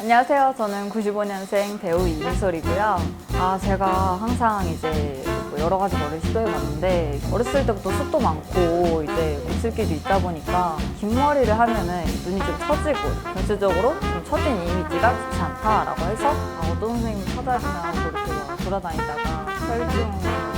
안녕하세요. 저는 95년생 배우 이미솔이고요. 아, 제가 항상 이제 뭐 여러 가지 머리를 시도해봤는데 어렸을 때부터 숱도 많고 이제 곱슬기도 있다 보니까 긴 머리를 하면은 눈이 좀 처지고 전체적으로 좀 처진 이미지가 좋지 않다라고 해서 아, 어떤 선생님을 찾아주나 하고 이렇게 막 돌아다니다가 설중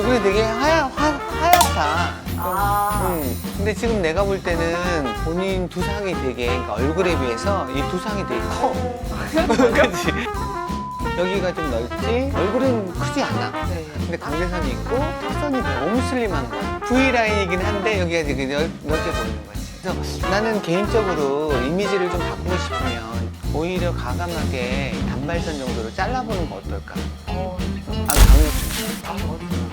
얼굴이 되게 하얗, 하, 하얗다. 아, 음, 근데 지금 내가 볼 때는 본인 두상이 되게, 그러니까 얼굴에 비해서 이 두상이 되게 커. 그치? 여기가 좀 넓지? 얼굴은 크지 않아. 네. 근데 강대선이 있고 턱선이 너무 슬림한 거야. V라인이긴 한데 여기가 되게 넓, 넓게 보이는 거지. 그래서 나는 개인적으로 이미지를 좀 바꾸고 싶으면 오히려 가감하게 단발선 정도로 잘라보는 거 어떨까? 어, 좀 아, 강력. 아,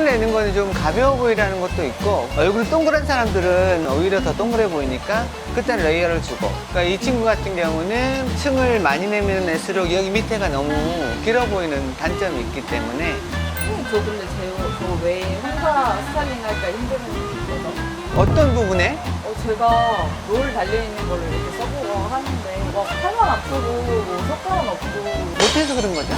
뭐, 층을 내는 거는 좀 가벼워 보이라는 것도 있고 얼굴이 동그란 사람들은 오히려 더 동그래 보이니까 그때는 레이어를 주고. 그러니까 이 친구 같은 경우는 층을 많이 내면 낼수록 여기 밑에가 너무 길어 보이는 단점이 있기 때문에. 선생님, 저 근데 제, 저 외에 혼자 스타일링 할까 있어서 어떤 부분에? 어, 제가 롤 달려있는 걸로 이렇게 써보고 하는데 막 팔만 아프고 뭐 효과는 없고 못해서 그런 거죠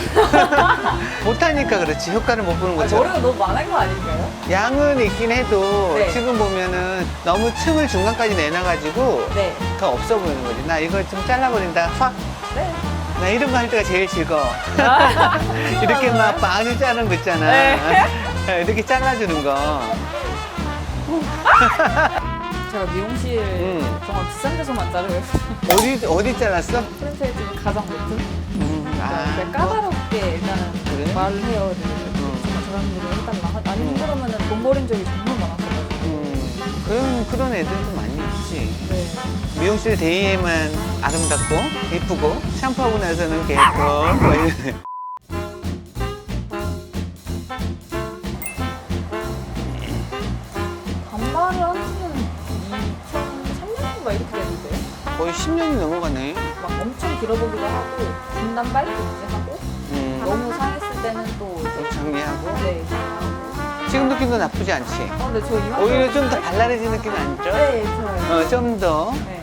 못하니까 그렇지 효과를 못 보는 아, 거죠 머리가 너무 많은 거 아닐까요? 양은 있긴 해도 네. 지금 보면은 너무 층을 중간까지 내놔가지고 네. 더 없어 보이는 거지 나 이거 좀 잘라버린다 확 네. 나 이런 거 할 때가 제일 즐거워. 아, 이렇게 막 빵을 자르는 거 있잖아. 네. 이렇게 잘라주는 거. 제가 미용실 음. 정말 비싼 데서만 자르고 어디, 어디 잘랐어? 프랜차이즈 가장 높은? 음, 아, 제가 까다롭게 일단은 그래? 말을 해요. 음. 정말 저랑들을 해달라. 하- 아니면 음. 그러면은 돈 버린 적이 정말 많았어가지고. 음, 그런, 그런 애들도 많이 있지. 네. 미용실 데이에만 아름답고, 예쁘고, 샴푸하고 나서는 계속, 뭐 이런. 반발을 거의 10년이 넘어가네. 막 엄청 길어보기도 하고 중단발 이렇게 하고 음, 너무 상했을 때는 또 이제 좀 정리하고. 네 지금 느낌도 나쁘지 않지. 어, 근데 저 이만 오히려 좀 더 발랄해진 느낌 안 줘? 네 좋아요 어, 좀 더. 네.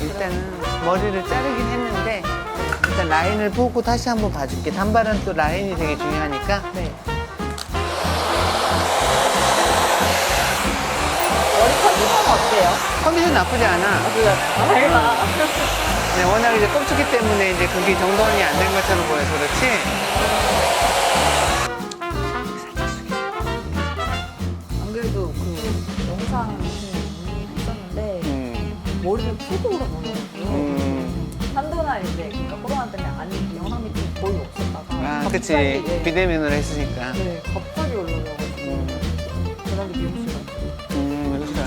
일단은 머리를 자르긴 했는데 일단 라인을 보고 다시 한번 봐줄게 단발은 또 라인이 되게 중요하니까 네. 컨디션 나쁘지 않아. 밝아 네, 워낙 이제 껍죽기 때문에 이제 그게 정돈이 안 된 것처럼 보여서 그렇지. 안 그래도 그 영상 있었는데 음, 머리를 푸고 그러더라고요. 음. 한동안 이제 그러니까 코로나 때문에 안 영상 미팅 거의 없었다가 아 그치. 네, 비대면으로 했으니까. 네 갑자기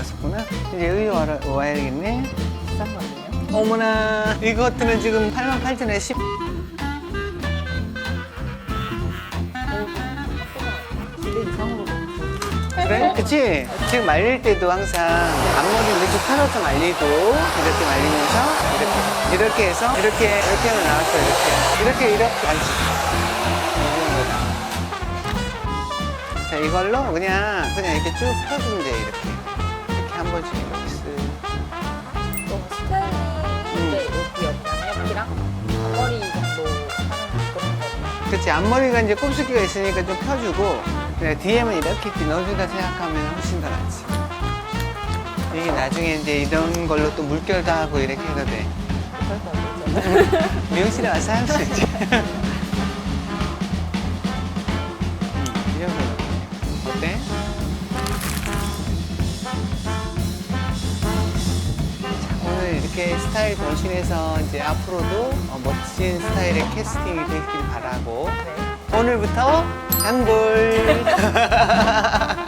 왔었구나. 이제 여기 와, 와야겠네. 비싼 거 아니에요? 어머나 이것들은 지금 8만 8천에 10 기대 이상으로 너무 좋아 그래? 그치? 지금 말릴 때도 항상 앞머리 이렇게 펴서 말리고 이렇게 말리면서 이렇게 이렇게 해서 이렇게 이렇게 하면 나왔어 이렇게. 이렇게 이렇게. 안지 자 이걸로 그냥 그냥 이렇게 쭉 펴주면 돼 이렇게 한 번씩 쓱 너무 스타일링 이제 여기 옆 양옆이랑 머리 정도 하는 그런 거 그치 앞머리가 이제 곱슬기가 있으니까 좀 펴주고 그냥 뒤에만 이렇게 이렇게 넣어준다 생각하면 훨씬 더 낫지. 이게 나중에 이제 이런 걸로 또 물결도 하고 이렇게 해도 돼. 못할 거 없죠. 미용실에 와서 할 수 있지. 이렇게 스타일 변신해서 이제 앞으로도 어, 멋진 스타일의 캐스팅이 되길 바라고 네. 오늘부터 단골.